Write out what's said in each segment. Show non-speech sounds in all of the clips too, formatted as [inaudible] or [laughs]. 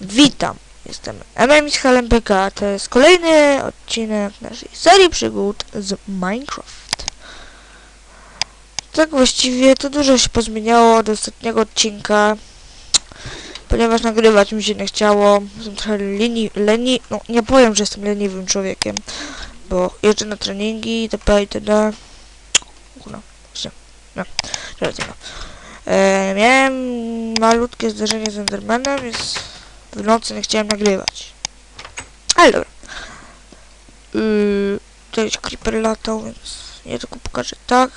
Witam, jestem MMX HLMPK, to jest kolejny odcinek naszej serii przygód z Minecraft. Tak właściwie to dużo się pozmieniało od ostatniego odcinka, ponieważ nagrywać mi się nie chciało, jestem trochę leni, leni, no nie powiem, że jestem leniwym człowiekiem, bo jeżdżę na treningi itp. itd. No, no. E, miałem malutkie zdarzenie z Endermanem, w nocy nie chciałem nagrywać. Ale dobra. Yy, tutaj creeper latał, więc nie tylko pokażę tak.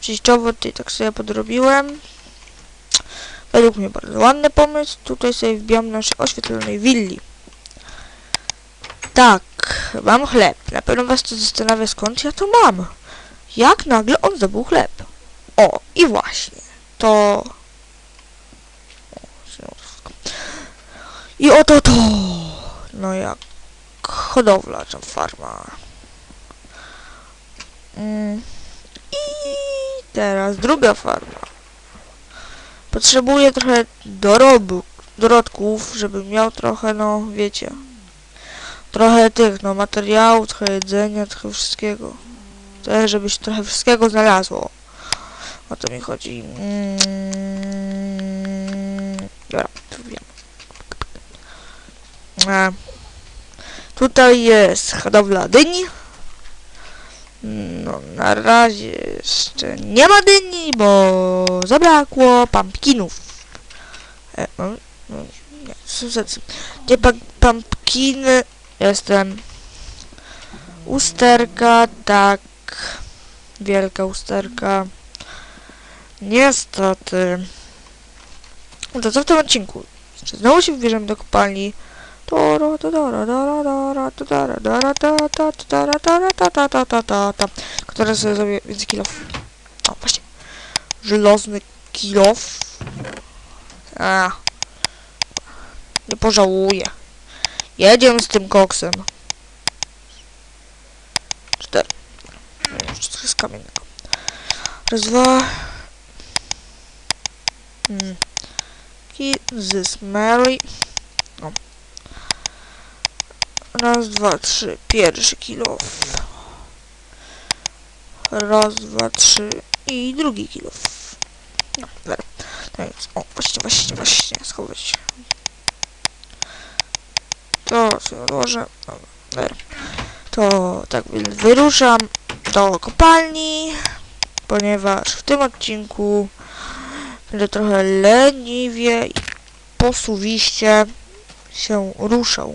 Przejściowo tutaj tak sobie podrobiłem. Według mnie bardzo ładny pomysł. Tutaj sobie wbijam naszej oświetlonej willi. Tak, mam chleb. Na pewno was to zastanawia skąd ja to mam. Jak nagle on zdobył chleb? O, i właśnie. To... I oto to! No jak hodowla, czy farma. Mm. I teraz druga farma. Potrzebuję trochę dorobu, dorodków, żebym miał trochę, no wiecie, trochę tych, no materiałów, trochę jedzenia, trochę wszystkiego. Chcę, żeby się trochę wszystkiego znalazło. O to mi chodzi. Mm, dobra. E, tutaj jest hodowla dyni. No, na razie jeszcze nie ma dyni, bo zabrakło pumpkinów. E, no, no, nie, pa- pumpkiny? Jestem. Usterka, tak. Wielka usterka. Niestety. No to co w tym odcinku? Znowu się wybierzemy do kopalni? Teraz sobie zrobię więcej kilof. O, właśnie. Żelazny kilof. A. Nie pożałuję. Jedziemy z tym koksem. Cztery. Jeszcze trochę z kamiennego. Raz, dwa. Hmm. Ki z Mary. No. Raz, dwa, trzy. Pierwszy kilof. Raz, dwa, trzy. I drugi kilof. No, dobra. No więc, o, właśnie, właśnie, właśnie, schować. To sobie odłożę. Dobra. To tak wyruszam do kopalni, ponieważ w tym odcinku będę trochę leniwie i posuwiście się ruszał.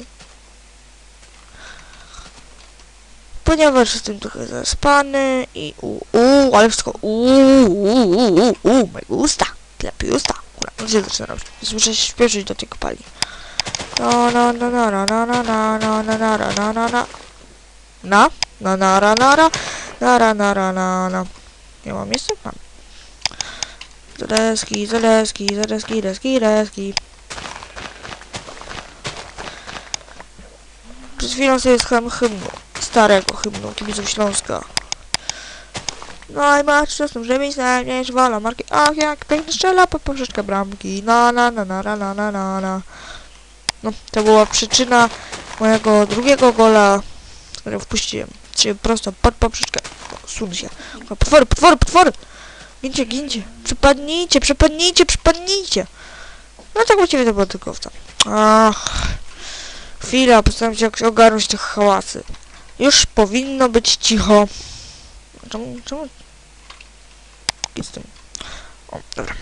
Ponieważ jestem trochę zaspany i u, u ale wszystko u, u, u, u, u, me gusta, lepiej gusta. Ura, no się zaczyna robić. Muszę się śpieszyć do tej kopalni. No, no, no, no, no, no, no, no, no, no, no, no, no, no, no. Na? Na, na, ra, na, ra. Na, ra, na, ra, na, na. Nie mam miejsca? Mam. Zadeski, zadeski, zadeski, deski, deski. Przed chwilą sobie słuchałem hymnu. Starego hymnu kibiców Śląska. No i masz czasem, że mi znajdziesz wola marki. Ach, jak pięknie strzela pod poprzeczkę bramki. Na, na, na, na, na, na, na, na, na. No, to była przyczyna mojego drugiego gola, który wpuściłem. Czyli prosto pod poprzeczkę. O, Sun się. Potwory, potwory, potwory! Gincie, gincie. Przypadnijcie, przypadnijcie, przypadnijcie. No tak właściwie to było tylko w to. Ach. Chwila, postaram się ogarnąć tych hałasy. Już powinno być cicho. Czemu, czemu? Jest tym. O, dobra.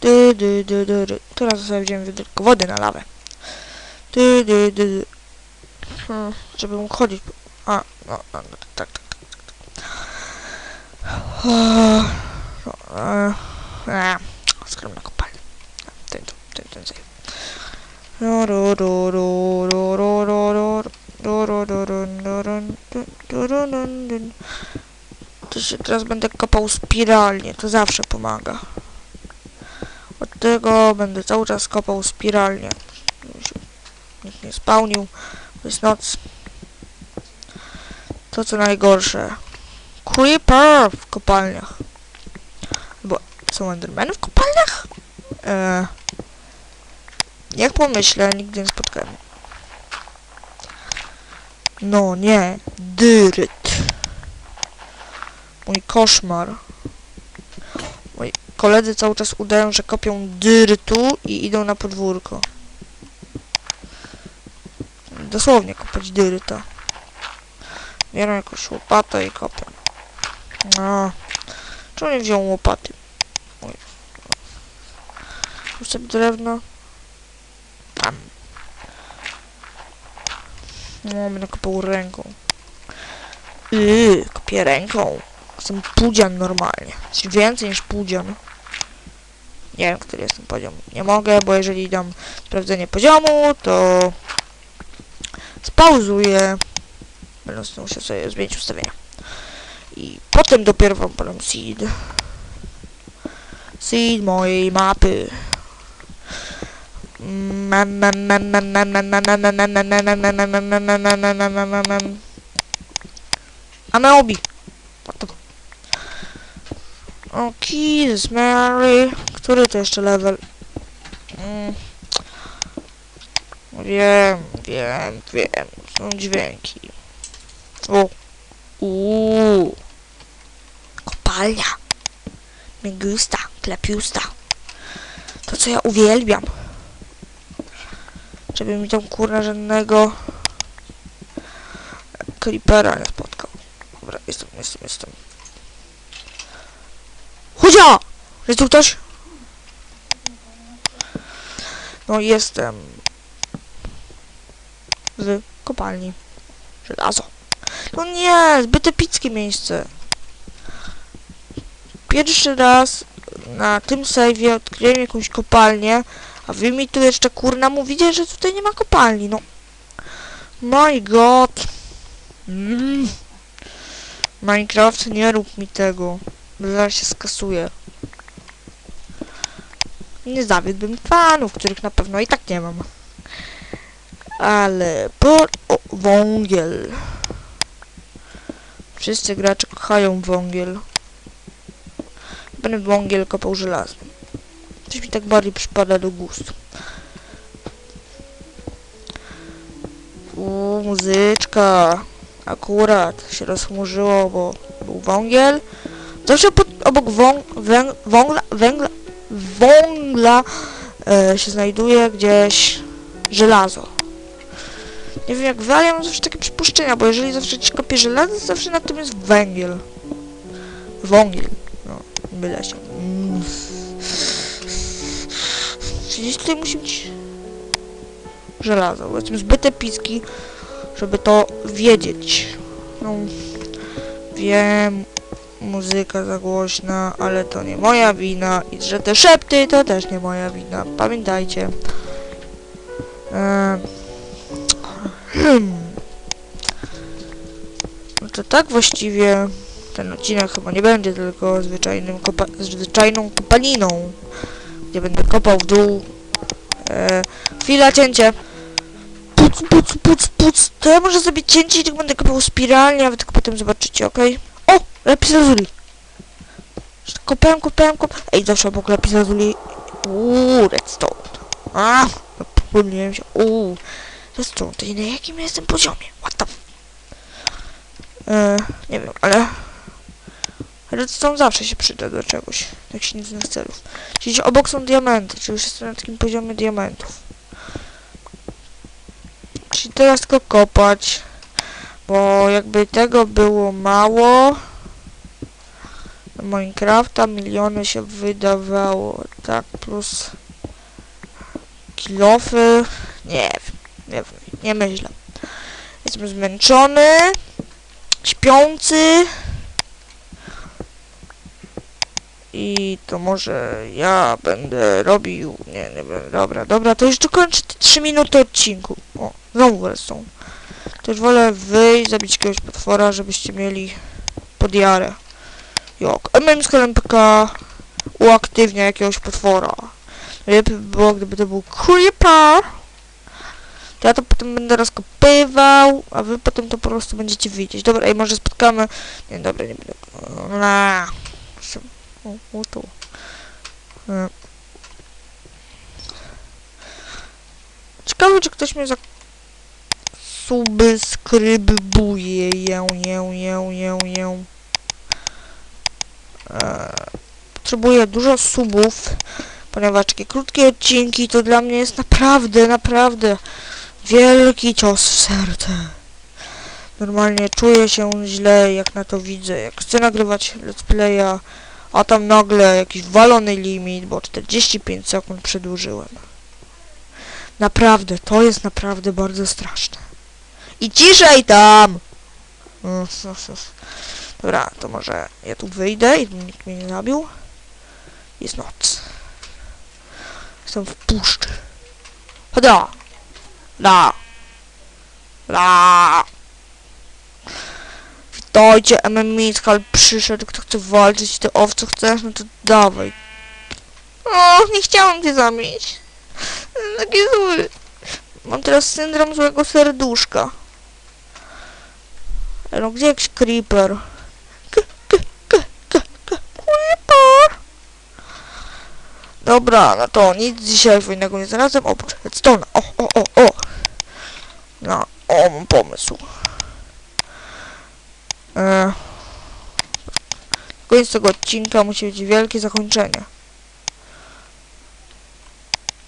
Dy. Teraz sobie wziąłem wiaderko wody na lawę. Dy, dy, dy, dy. Hmm, żeby mógł chodzić. A, no, no, no tak, tak, tak, tak. tak. O, no, e, e, Skromna kopalnia. Ten, tu, ten, ten, ten. Ru, ru, ru, ru, ru, ru, ru, ru, ru, ru, ru, ru, ru, ru, To się teraz będę kopał spiralnie, to zawsze pomaga. Od tego będę cały czas kopał spiralnie. Nikt nie spełnił. To jest noc. To co najgorsze. Creeper w kopalniach. Bo są Endermany w kopalniach? Eee, Jak pomyślę, nigdy nie spotkałem. No nie, dyryt. Mój koszmar. Moi koledzy cały czas udają, że kopią dyrytu i idą na podwórko. Dosłownie kopać dyryta. Biorą jakąś łopatę i kopią. No. Czemu nie wziął łopaty? Tu sobie drewno. No, będę kopał ręką. Yy, kopię ręką. Jestem pudzian normalnie. Coś więcej niż pudzian. Nie wiem, który jestem poziom. Nie mogę, bo jeżeli dam sprawdzenie poziomu, to spauzuję. Będę musiał sobie zmienić ustawienia. I potem dopiero wam podam seed. Seed mojej mapy. Ameobi. O, Jesus Mary. Który to jeszcze level? Mm. Wiem, wiem, wiem. Są dźwięki. O. Uuu. Kopalnia. Megusta, klepiusta. To co ja uwielbiam. Żeby mi tam kurna żadnego creepera nie spotkał. Dobra, jestem, jestem, jestem. Chudzia! Jest tu ktoś? No jestem. W kopalni. Żelazo. No nie, zbyt epickie miejsce. Pierwszy raz na tym save'ie odkryłem jakąś kopalnię, a wy mi tu jeszcze kurna mówicie, że tutaj nie ma kopalni, no. My god. Mm. Minecraft, nie rób mi tego. Zaraz się skasuje. Nie zawiódłbym fanów, których na pewno i tak nie mam. Ale po... O, wągiel. Wszyscy gracze kochają wągiel. Będę wągiel kopał żelazny. Coś mi tak bardziej przypada do gustu. Uuu, muzyczka. Akurat się rozchmurzyło, bo był wągiel. Zawsze pod, obok wąg, węg, wągla, węgla, wągla e, się znajduje gdzieś żelazo. Nie wiem jak wy, ale ja mam zawsze takie przypuszczenia, bo jeżeli zawsze ci kopię żelazo, to zawsze na tym jest węgiel. Wągiel. No, byle się. Gdzieś tutaj musi być żelazo, bo jestem zbyt epicki, żeby to wiedzieć. No, wiem, muzyka za głośna, ale to nie moja wina i że te szepty to też nie moja wina. Pamiętajcie. Hmm. No to tak właściwie ten odcinek chyba nie będzie tylko zwyczajnym kopa zwyczajną kopaliną, gdzie będę kopał w dół. Eee, chwila, cięcie. Puc, puc, puc, puc. To ja może sobie cięcie i tak będę kopał spiralnie, a wy tylko potem zobaczycie, okej? O! Lepis lazuli. Kopałem, kopałem, kopałem. Ej, zawsze obok lepis lazuli. Uuu, redstone. A, no, pomyliłem się. Uuu, redstone. To na jakim ja jestem poziomie? What the. E, nie wiem, ale... Redstone zawsze się przyda do czegoś. do jakichś innych celów. Czyli obok są diamenty, czyli już jestem na takim poziomie diamentów. Czyli teraz tylko kopać. Bo jakby tego było mało Minecrafta miliony się wydawało, tak, plus kilofy, nie wiem, nie wiem, nie myślę. Jestem zmęczony, śpiący i to może ja będę robił, nie, nie będę, dobra, dobra, to już dokończę te 3 minuty odcinku. O, znowu są. To już wolę wyjść, zabić jakiegoś potwora, żebyście mieli podjarę. Jak? Z MPK uaktywnia jakiegoś potwora. Lepiej by było, gdyby to był creeper. To ja to potem będę rozkopywał, a wy potem to po prostu będziecie widzieć. Dobra, i może spotkamy... Nie, dobra, nie będę... O, o tu. E. Ciekawe, czy ktoś mnie za... Subskrybuje, ję, ję, ję, ję, ję. Eee, potrzebuję dużo subów, ponieważ takie krótkie odcinki to dla mnie jest naprawdę, naprawdę wielki cios w serce. Normalnie czuję się źle, jak na to widzę, jak chcę nagrywać let's playa, a tam nagle jakiś walony limit, bo 45 sekund przedłużyłem. Naprawdę, to jest naprawdę bardzo straszne. I ciszej tam! [laughs] Dobra, to może ja tu wyjdę i nikt mnie nie zabił. Jest noc. Jestem w puszczy. Hoda! La! La! Witajcie, MM Miskal przyszedł, kto chce walczyć, ty owco chcesz, no to dawaj. O, nie chciałam cię zabić. Taki zły. Mam teraz syndrom złego serduszka. No gdzie jakiś creeper? Creeper! Dobra, no to nic dzisiaj fajnego nie znalazłem, oprócz redstone'a. O, o, o, o! No, o, mam pomysł. E, koniec tego odcinka musi być wielkie zakończenie.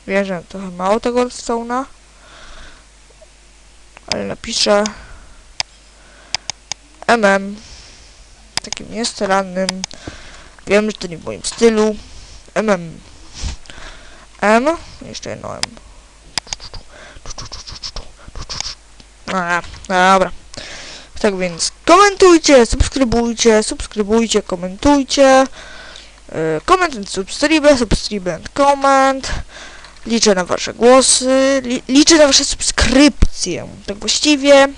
Wiem, że trochę mało tego redstone'a. Ale napiszę MM takim niestarannym wiem, że to nie w moim stylu MM M jeszcze jedno M A, dobra tak więc komentujcie, subskrybujcie, subskrybujcie, komentujcie Comment and subscribe, subscribe and comment Liczę na wasze głosy, li, liczę na wasze subskrypcje Tak właściwie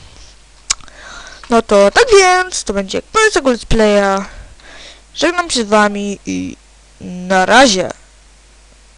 no to tak więc, to będzie koniec tego let's playa. Żegnam się z wami i na razie.